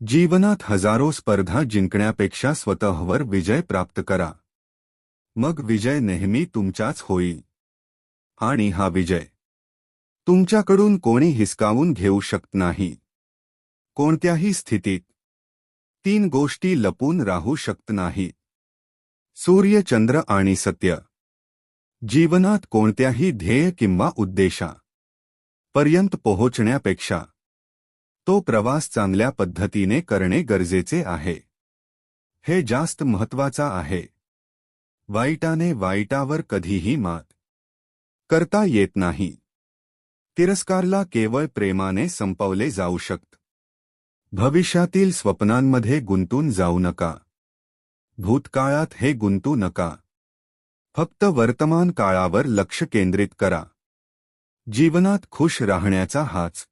जीवनात हजारो स्पर्धा जिंकण्यापेक्षा स्वतःवर विजय प्राप्त करा. मग विजय नेहमी तुमचाच होईल. आणि हा विजय तुमच्याकडून कोणी हिसकावून घेऊ शकत नाही. कोणत्याही स्थितीत तीन गोष्टी लपून राहू शकत नाही सूर्य चंद्र आणि सत्य जीवनात कोणत्याही ध्येय किंवा उद्देशा पर्यंत पोहोचण्यापेक्षा तो प्रवास चांगल्या पद्धतीने करणे गरजेचे आहे. हे जास्त महत्त्वाचा आहे. वाईटाने वाईटावर कधीही मात करता येत नाही. तिरस्कारला केवळ प्रेमाने संपवले जाऊ शकत. भविष्यातील स्वप्नांमध्ये गुंतून जाऊ नका. भूतकाळात हे गुंतू नका. फक्त वर्तमान काळावर लक्ष केंद्रित करा. जीवनात खुश राहण्याचा हाच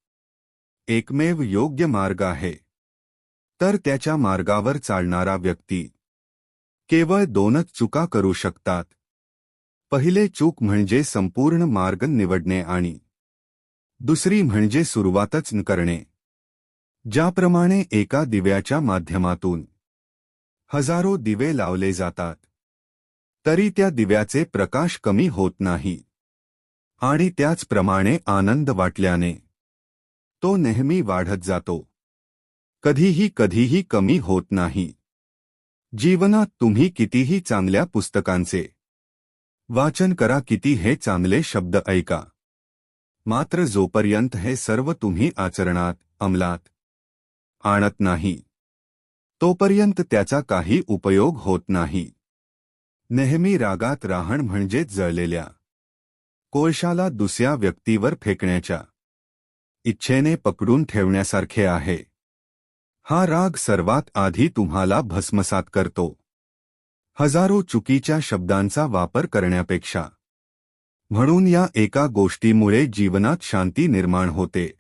एकमेव योग्य मार्ग आहे. तर त्याच्या मार्गावर चालणारा व्यक्ती केवळ दोनच चुका करू शकतात. पहिले चूक म्हणजे संपूर्ण मार्ग निवडणे आणि दुसरी म्हणजे सुरुवातच न करणे. ज्याप्रमाणे एका दिव्याच्या माध्यमातून हजारो दिवे लावले जातात तरी त्या दिव्याचे प्रकाश कमी होत नाही. आणि त्याचप्रमाणे आनंद वाटल्याने तो नेहमी वाढत जातो. कधीही कधीही कमी होत नाही. जीवनात तुम्ही कितीही चांगल्या पुस्तकांचे वाचन करा किती हे चांगले शब्द ऐका. मात्र जोपर्यंत हे सर्व तुम्ही आचरणात अंमलात आणत नाही तोपर्यंत त्याचा काही उपयोग होत नाही. नेहमी रागात राहण म्हणजेच जळलेल्या कोळशाला दुसऱ्या व्यक्तीवर फेकण्याच्या इच्छेने पकडून ठेवण्यासारखे आहे. हा राग सर्वात आधी तुम्हाला भस्मसात करतो. हजारो चुकीच्या शब्दांचा वापर करण्यापेक्षा. म्हणून या एका गोष्टीमुळे जीवनात शांती निर्माण होते.